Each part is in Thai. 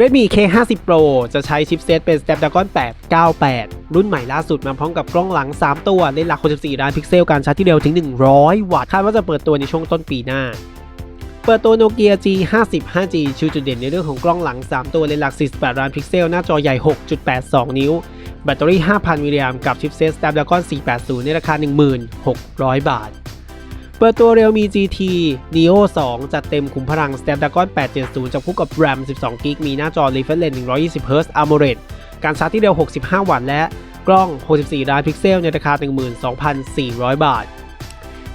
Redmi K50 Pro จะใช้ชิปเซตเป็น Snapdragon 898 รุ่นใหม่ล่าสุดมาพร้อมกับกล้องหลัง 3 ตัวเลนส์หลัก 64 ล้านพิกเซล การชาร์จที่เร็วถึง 100 วัตต์ คาดว่าจะเปิดตัวในช่วงต้นปีหน้า เปิดตัว Nokia G50 5G ชูจุดเด่นในเรื่องของกล้องหลัง 3 ตัวเลนส์หลัก 48 ล้านพิกเซล หน้าจอใหญ่ 6.82 นิ้ว แบตเตอรี่ 5,000 มิลลิแอมป์กับชิปเซต Snapdragon 480 ในราคา 16,000 บาท เปิดตัว Realme GT Neo 2 จัดเต็มขุมพลัง Snapdragon 870 จับคู่กับ RAM 12 g b มีหน้าจอ Refresh Rate 120 Hz AMOLED การชาร์จที่เร็ว 65 วัตต์ และกล้อง 64 ล้านพิกเซล ในราคา 12,400 บาท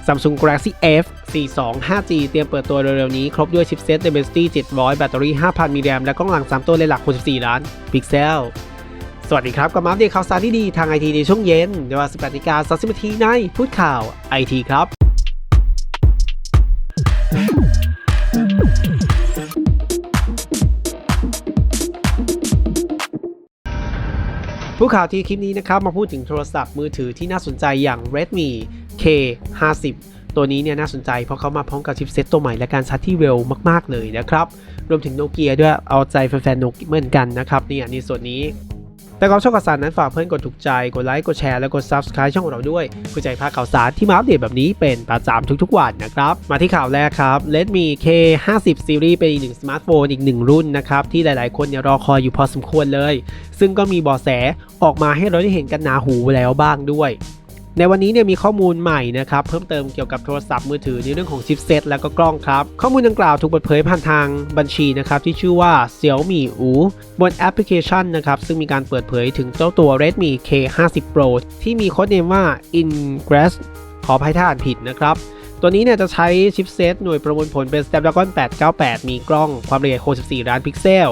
Samsung Galaxy F 42 5G เตรียมเปิดตัวเร็วๆนี้ ครบด้วยชิปเซต Dimensity 700 แบตเตอรี่ 5,000 มิลลิแอมและกล้องหลัง 3 ตัวเลนหลัก 64 ล้านพิกเซล สวัสดีครับ กับมาอัปเดตข่าวสารที่ดีทางไอทีในช่วงเย็นเวลา18นาฬิกา30นาทีในพูดข่าวไอทีครับ ผู้ข่าวที่คลิปนี้นะครับมาพูดถึงโทรศัพท์มือถือที่น่าสนใจอย่าง Redmi K50 ตัวนี้เนี่ยน่าสนใจเพราะเขามาพร้อมกับชิปเซ็ตตัวใหม่และการชาร์จที่เร็วมาก ๆ เลยนะครับ รวมถึงโนเกียด้วยเอาใจแฟนๆโนเกียเหมือนกันนะครับเนี่ยในส่วนนี้ แต่ก่อนช่องข่าวสารนั้นฝากเพื่อนกดถูกใจ กดไลค์ กดแชร์ และกด Subscribe ช่องของเราด้วยเพื่อใจพาคข่าวสารที่มาอัปเดตแบบนี้เป็นประจำทุกๆ วันนะครับ มาที่ข่าวแรกครับ Redmi K50 Series เป็นอีกหนึ่งสมาร์ทโฟนอีกหนึ่งรุ่นนะครับที่หลายๆ คนเนี่ยรอคอยอยู่พอสมควรเลย ซึ่งก็มีเบาะแสออกมาให้เราได้เห็นกันหนาหูแล้วบ้างด้วย ในวันนี้เนี่ยมีข้อมูลใหม่นะครับเพิ่มเติมเกี่ยวกับโทรศัพท์มือถือในเรื่องของชิปเซตและก็กล้องครับ ข้อมูลดังกล่าวถูกเปิดเผยผ่านทางบัญชีนะครับที่ชื่อว่า Xiaomi U บนแอปพลิเคชันนะครับซึ่งมีการเปิดเผยถึงเจ้าตัว Redmi K50 Pro ที่มีโค้ดเนมว่า Ingress ขออภัยถ้าอ่านผิดนะครับตัวนี้เนี่ยจะใช้ชิปเซตหน่วยประมวลผลเป็น Snapdragon 898 มีกล้องความละเอียด64 ล้านพิกเซล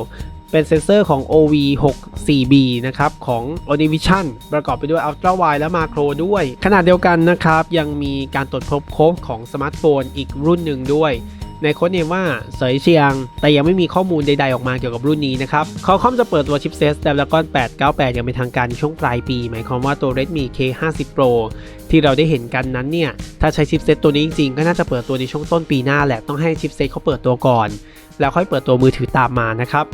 เป็นเซนเซอร์ของ OV64B นะครับของ Onivision ประกอบไปด้วย Ultra Wide และ Macro ด้วยขณะเดียวกันนะครับ ยังมีการตรวจพบโค้ดของสมาร์ทโฟนอีกรุ่นหนึ่งด้วยในโค้ดเนมว่าเสยเชียง แต่ยังไม่มีข้อมูลใดๆออกมาเกี่ยวกับรุ่นนี้นะครับ Qualcomm จะเปิดตัวชิปเซต Snapdragon 898 อย่างเป็นทางการช่วงปลายปี หมายความว่าตัว Redmi K50 Pro ที่เราได้เห็นกันนั้นเนี่ย ถ้าใช้ชิปเซตตัวนี้จริงๆ ก็น่าจะเปิดตัวในช่วงต้นปีหน้าแหละ ต้องให้ชิปเซตเขาเปิดตัวก่อน แล้วค่อยเปิดตัวมือถือตามมานะครับ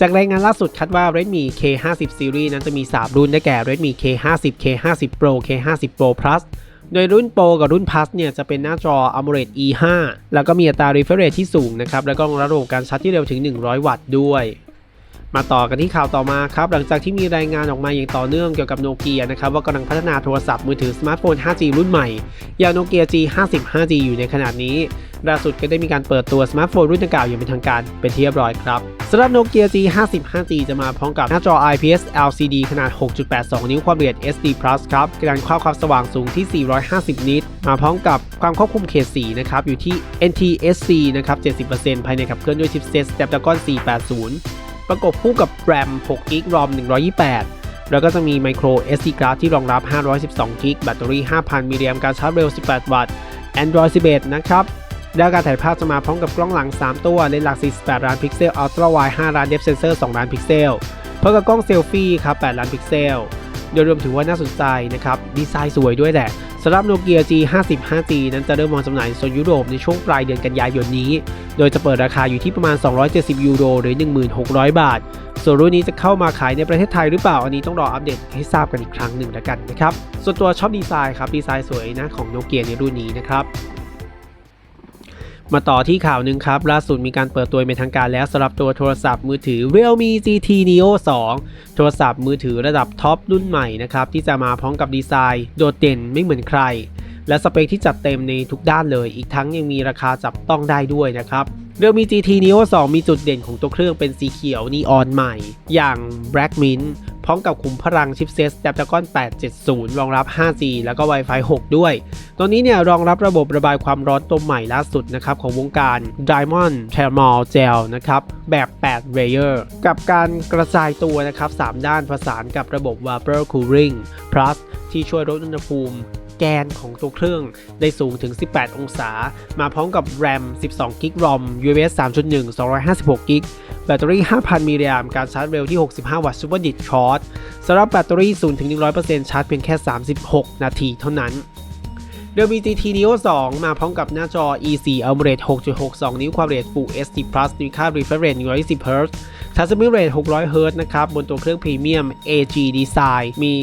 จากรายงานล่าสุดคาดว่า Redmi K50 Series นั้นจะมี 3 รุ่นได้แก่ Redmi K50 K50 Pro K50 Pro Plus โดยรุ่น Pro กับรุ่น Plus เนี่ยจะเป็นหน้าจอ AMOLED E5 แล้วก็มีอัตรา refresh rate ที่สูงนะครับ แล้วก็รองรับระบบการชาร์จที่เร็วถึง 100 วัตต์ด้วย มาต่อกันที่ข่าวต่อมาครับ หลังจากที่มีรายงานออกมาอย่างต่อเนื่องเกี่ยวกับโนเกียนะครับว่ากำลังพัฒนาโทรศัพท์มือถือสมาร์ทโฟน 5G รุ่นใหม่ อย่างโนเกีย G50 5G อยู่ในขณะนี้ล่าสุดก็ได้มีการเปิดตัวสมาร์ทโฟนรุ่นดังกล่าวอย่างเป็นทางการเป็นที่เรียบร้อยครับ สำหรับ Nokia G50 5G จะมาพร้อมกับหน้าจอ IPS LCD ขนาด 6.82 นิ้วความละเอียด SD Plus ครับการความความสว่างสูงที่ 450 นิต มาพร้อมกับความควบคุมเขตสีนะครับอยู่ที่ NTSC นะครับ 70%ภายในขับเคลื่อนด้วยชิปเซ็ต Snapdragon 480 ประกบคู่กับ RAM 6 g b ROM 128 แล้วก็จะมี Micro SD card ที่รองรับ 512 g b แบตเตอรี่ 5,000 มิลลิแอมป์การชาร์จเร็ว 18 วัตต์ Android 11 นะครับ แล้วการถ่ายภาพจะมาพร้อมกับกล้องหลัง 3 ตัวเลนส์หลัก 48 ล้านพิกเซล Ultra Wide 5ล้าน Depth Sensor 2ล้านพิกเซลพร้อมกับกล้องเซลฟี่ครับ 8 ล้านพิกเซล โดยรวมถือว่าน่าสนใจนะครับ ดีไซน์สวยด้วยแหละสำหรับ Nokia G50 5G นั้นจะเริ่มวางจำหน่ายในโซนยุโรปในช่วงปลายเดือนกันยายนนี้ โดยจะเปิดราคาอยู่ที่ประมาณ 270 ยูโรหรือ 1600 บาท ส่วนรุ่นนี้จะเข้ามาขายในประเทศไทยหรือเปล่า อันนี้ต้องรออัปเดตให้ทราบกันอีกครั้งหนึ่งแล้วกันนะครับ ส่วนตัวชอบดีไซน์ครับ ดีไซน์สวยนะของโนเกียในรุ่นนี้นะครับ มาต่อที่ข่าวหนึ่งครับ ล่าสุดมีการเปิดตัวเป็นทางการแล้วสำหรับตัวโทรศัพท์มือถือ Realme GT Neo 2 โทรศัพท์มือถือระดับท็อปรุ่นใหม่นะครับ ที่จะมาพร้อมกับดีไซน์ โดดเด่นไม่เหมือนใคร และสเปคที่จัดเต็มในทุกด้านเลย อีกทั้งยังมีราคาจับต้องได้ด้วยนะครับ Realme GT Neo 2 มีจุดเด่นของตัวเครื่องเป็นสีเขียวนีออนใหม่ อย่าง Black Mint พร้อมกับขุมพลังชิปเซต Snapdragon 870 รองรับ 5G แล้วก็ Wi-Fi 6 ด้วย ตัวนี้เนี่ยรองรับระบบระบายความร้อนตัวใหม่ล่าสุดนะครับของวงการ Diamond Thermal Gel นะครับแบบ 8 Layer กับการกระจายตัวนะครับ 3 ด้านประสานกับระบบ Vapor Cooling Plus ที่ช่วยลดอุณหภูมิแกนของตัวเครื่องได้สูงถึง 18 องศา มาพร้อมกับ RAM 12 g b ROM UFS 3.1 256 g b ตเตอรี่ 5,000 มิลลิแอมป์การชาร์จเร็วที่ 65 วัตต์ Super Dit Charge สำหรับแบตเตอรี่0ถึง100%ชาร์จเพียงแค่ 36 นาทีเท่านั้น Realme GT Neo 2 มาพร้อมกับหน้าจอ E4 AMOLED 6.62 นิ้วความละเอียด Full HD Plus มีค่า refresh rate 120 Hz Transmit Rate 600 Hz นะครับ บนตัวเครื่องพรีเมียม AG Design มี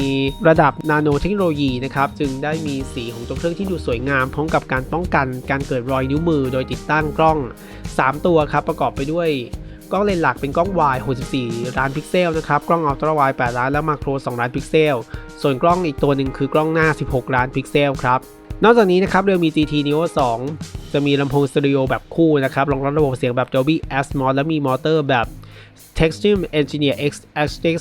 ระดับนาโนเทคโนโลยีนะครับ จึงได้มีสีของตัวเครื่องที่ดูสวยงาม พร้อมกับการป้องกันการเกิดรอยนิ้วมือ โดยติดตั้งกล้อง 3 ตัวครับ ประกอบไปด้วย กล้องเลนส์หลักเป็นกล้องวาย64 ล้านพิกเซลนะครับ กล้องอัลตร้าวด์8ล้านแล้วมาโคร 2 ล้านพิกเซล ส่วนกล้องอีกตัวหนึ่งคือกล้องหน้า 16 ล้านพิกเซลครับ นอกจากนี้นะครับเรือมี GT Neo 2 จะมีลำโพงสตูดิโอแบบคู่นะครับ รองรับระบบเสียงแบบ Dolby Atmos และมีมอเตอร์แบบ Textile Engineer X X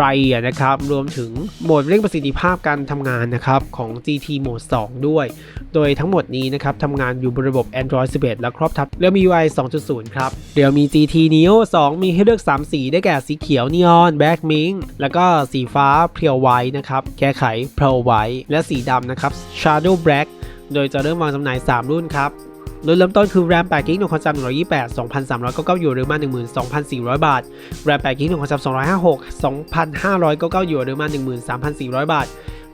r i นะครับ รวมถึงโหมดเร่งประสิทธิภาพการทำงานนะครับของ GT Mode 2ด้วย โดยทั้งหมดนี้นะครับทำงานอยู่บนระบบ Android 11 และครอบทับเรือมี UI 2.0 ครับเรือมี GT Neo 2 มีให้เลือก 3 สี ได้แก่สีเขียว Neon Black Mink แล้วก็สีฟ้า Pure White นะครับแก้ไข Pearl White และสีดำนะครับ Shadow Black โดยจะเริ่มวางจำหน่าย 3 รุ่นครับ รุ่นเริ่มต้นคือ RAM 8 g b หน่วยความจำ128 2,399หยวนหรือมา 12,400 บาท RAM 8 g b หน่วยความจำ256 2,599หยวนหรือมา 13,400 บาท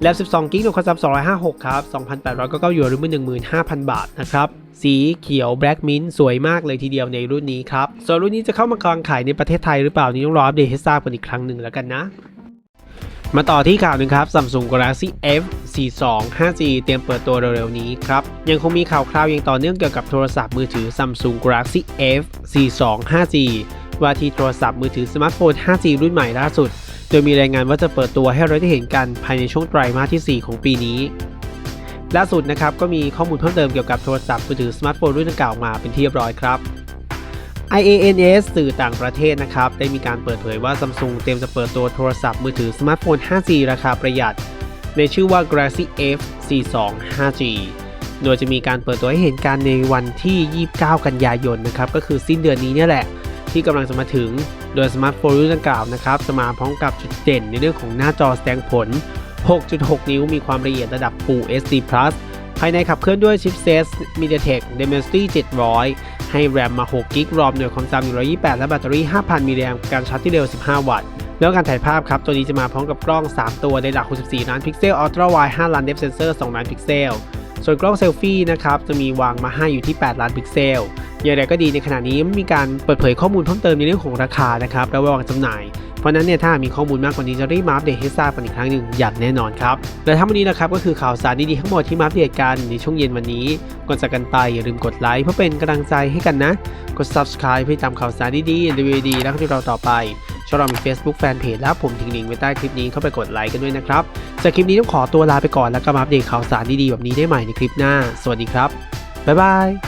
RAM 12 g b หน่วยความจำ256 ครับ 2,899หยวนหรือมา15,000 บาทนะครับสีเขียว Black Mint สวยมากเลยทีเดียวในรุ่นนี้ครับ ส่วนรุ่นนี้จะเข้ามากางขายในประเทศไทยหรือเปล่านี่ต้องรออัปเดตให้ทราบกันอีกครั้งหนึ่งแล้วกันนะ มาต่อที่ข่าวหนึ่งครับ Samsung Galaxy F 42 5G เตรียมเปิดตัวเร็วๆนี้ครับ ยังคงมีข่าวคราวยังต่อเนื่องเกี่ยวกับโทรศัพท์มือถือ Samsung Galaxy F 42 5G ว่าที่โทรศัพท์มือถือสมาร์ทโฟน 5G รุ่นใหม่ล่าสุด โดยมีรายงานว่าจะเปิดตัวให้เราได้เห็นกันภายในช่วงไตรมาสที่ 4 ของปีนี้ล่าสุดนะครับก็มีข้อมูลเพิ่มเติมเกี่ยวกับโทรศัพท์มือถือสมาร์ทโฟนรุ่นดังกล่าวมาเป็นที่เรียบร้อยครับ IANS สื่อต่างประเทศนะครับ ได้มีการเปิดเผยว่า Samsung เตรียมจะเปิดตัวโทรศัพท์มือถือสมาร์ทโฟน 5G ราคาประหยัด ในชื่อว่า Galaxy F 42 5G โดยจะมีการเปิดตัวให้เห็นกันในวันที่ 29 กันยายนนะครับ ก็คือสิ้นเดือนนี้เนี่ยแหละ ที่กำลังจะมาถึง โดยสมาร์ทโฟนรุ่นดังกล่าวนะครับจะมาพร้อมกับจุดเด่นในเรื่องของหน้าจอแสดงผล 6.6 นิ้วมีความละเอียดระดับ Full HD+ ภายในขับเคลื่อนด้วยชิปเซต MediaTek Dimensity 700 ให้แรมมา6กิกรอมหน่วยความจำ128 และแบตเตอรี่ 5,000 มิลลิแอมป์การชาร์จที่เร็ว 15 วัตต์แล้วการถ่ายภาพครับ ตัวนี้จะมาพร้อมกับกล้อง 3 ตัวในหลัก 64 ล้านพิกเซล Ultra Wide 5 ล้าน Depth Sensor 2 ล้านพิกเซล ส่วนกล้องเซลฟี่นะครับจะมีวางมาให้อยู่ที่ 8 ล้านพิกเซลอย่างไรก็ดีในขณะนี้ไม่มีการเปิดเผยข้อมูลเพิ่มเติมในเรื่องของราคานะครับและวางจำหน่าย เพราะนั้นเนี่ยถ้ามีข้อมูลมากกว่านี้จะรีบมาอัปเดตให้ทราบกันอีกครั้งหนึ่งอย่างแน่นอนครับ และทั้งหมดนี้นะครับก็คือข่าวสารดีๆทั้งหมดที่มาอัปเดตกันในช่วงเย็นวันนี้ก่อนจากกันไปอย่าลืมกดไลค์เพื่อเป็นกำลังใจให้กันนะ กด subscribe เพื่อตามข่าวสารดีๆรีวิวดีๆและที่เราต่อไปช่องเรามี Facebook Fanpage และผมทิ้งลิงก์ไว้ใต้คลิปนี้เข้าไปกดไลค์กันด้วยนะครับจากคลิปนี้ต้องขอตัวลาไปก่อนแล้วก็มาอัปเดตข่าวสารดีๆแบบนี้ได้ใหม่ในคลิปหน้า สวัสดีครับบ๊ายบาย